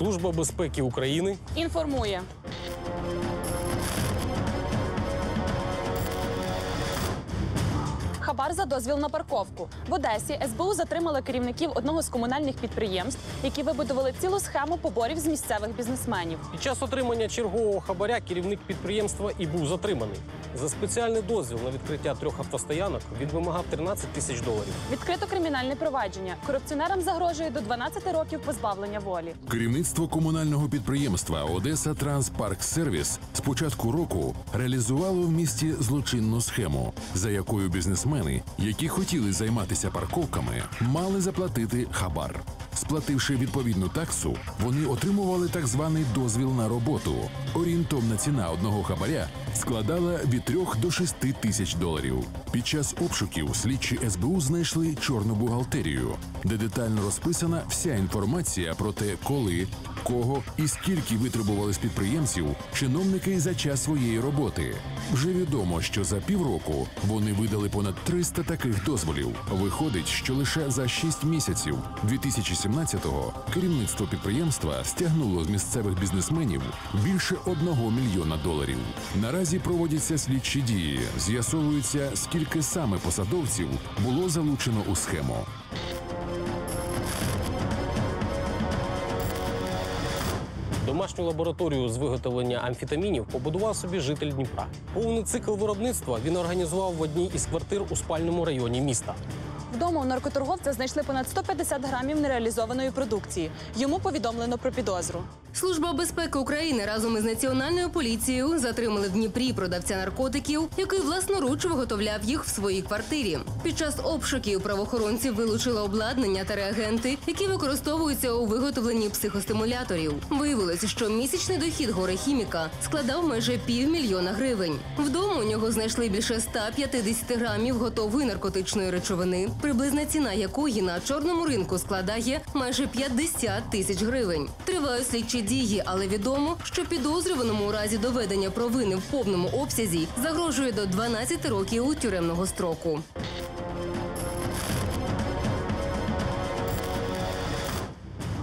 Служба безпеки України Інформує. Хабар за дозвіл на парковку. В Одесі СБУ затримали керівників одного з комунальних підприємств, які вибудували цілу схему поборів з місцевих бізнесменів. під час отримання чергового хабаря керівник підприємства і був затриманий. За спеціальний дозвіл на відкриття трьох автостоянок він вимагав 13 тисяч доларів. Відкрито кримінальне провадження. Корупціонерам загрожує до 12 років позбавлення волі. Керівництво комунального підприємства Одеса Транспарк Сервіс з початку року реалізувало в місті злочинну схему, за якою бізнесмени, які хотіли займатися парковками, мали заплатити хабар. Сплативши відповідну таксу, вони отримували так званий дозвіл на роботу. Орієнтовна ціна одного хабаря складала від 3 до 6 тисяч доларів. Під час обшуків слідчі СБУ знайшли чорну бухгалтерію, де детально розписана вся інформація про те, коли, кого і скільки витребували з підприємців чиновники за час своєї роботи. Вже відомо, що за півроку вони видали понад 300 таких дозволів. Виходить, що лише за 6 місяців 2017-го керівництво підприємства стягнуло з місцевих бізнесменів більше 1 мільйона доларів. Наразі проводяться слідчі дії. З'ясовується, скільки саме посадовців було залучено у схему. Домашню лабораторію з виготовлення амфетамінів побудував собі житель Дніпра. Повний цикл виробництва він організував в одній із квартир у спальному районі міста. Вдома у наркоторговця знайшли понад 150 грамів нереалізованої продукції. Йому повідомлено про підозру. Служба безпеки України разом із національною поліцією затримали в Дніпрі продавця наркотиків, який власноруч виготовляв їх в своїй квартирі. Під час обшуків правоохоронці вилучили обладнання та реагенти, які використовуються у виготовленні психостимуляторів. Виявилося, що місячний дохід горе-хіміка складав майже півмільйона гривень. Вдома у нього знайшли більше 150 грамів готової наркотичної речовини, приблизна ціна якої на чорному ринку складає майже 50 тисяч гривень. Тривають слідчі дії, але відомо, що підозрюваному у разі доведення провини в повному обсязі загрожує до 12 років тюремного строку.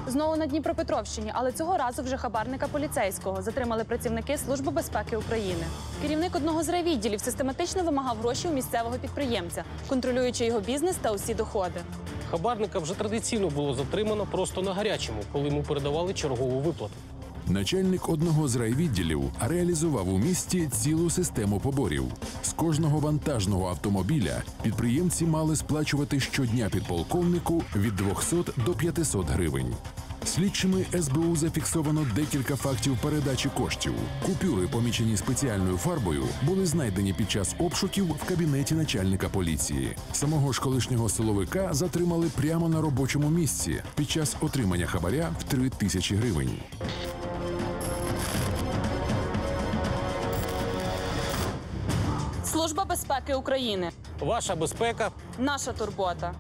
Знову на Дніпропетровщині, але цього разу вже хабарника поліцейського затримали працівники Служби безпеки України. Керівник одного з райвідділів систематично вимагав гроші у місцевого підприємця, контролюючи його бізнес та усі доходи. Хабарника вже традиційно було затримано просто на гарячому, коли йому передавали чергову виплату. Начальник одного з райвідділів реалізував у місті цілу систему поборів. З кожного вантажного автомобіля підприємці мали сплачувати щодня підполковнику від 200 до 500 гривень. Слідчими СБУ зафіксовано декілька фактів передачі коштів. Купюри, помічені спеціальною фарбою, були знайдені під час обшуків в кабінеті начальника поліції. Самого ж колишнього силовика затримали прямо на робочому місці під час отримання хабаря в 3 тисячі гривень. Служба безпеки України. Ваша безпека Наша турбота.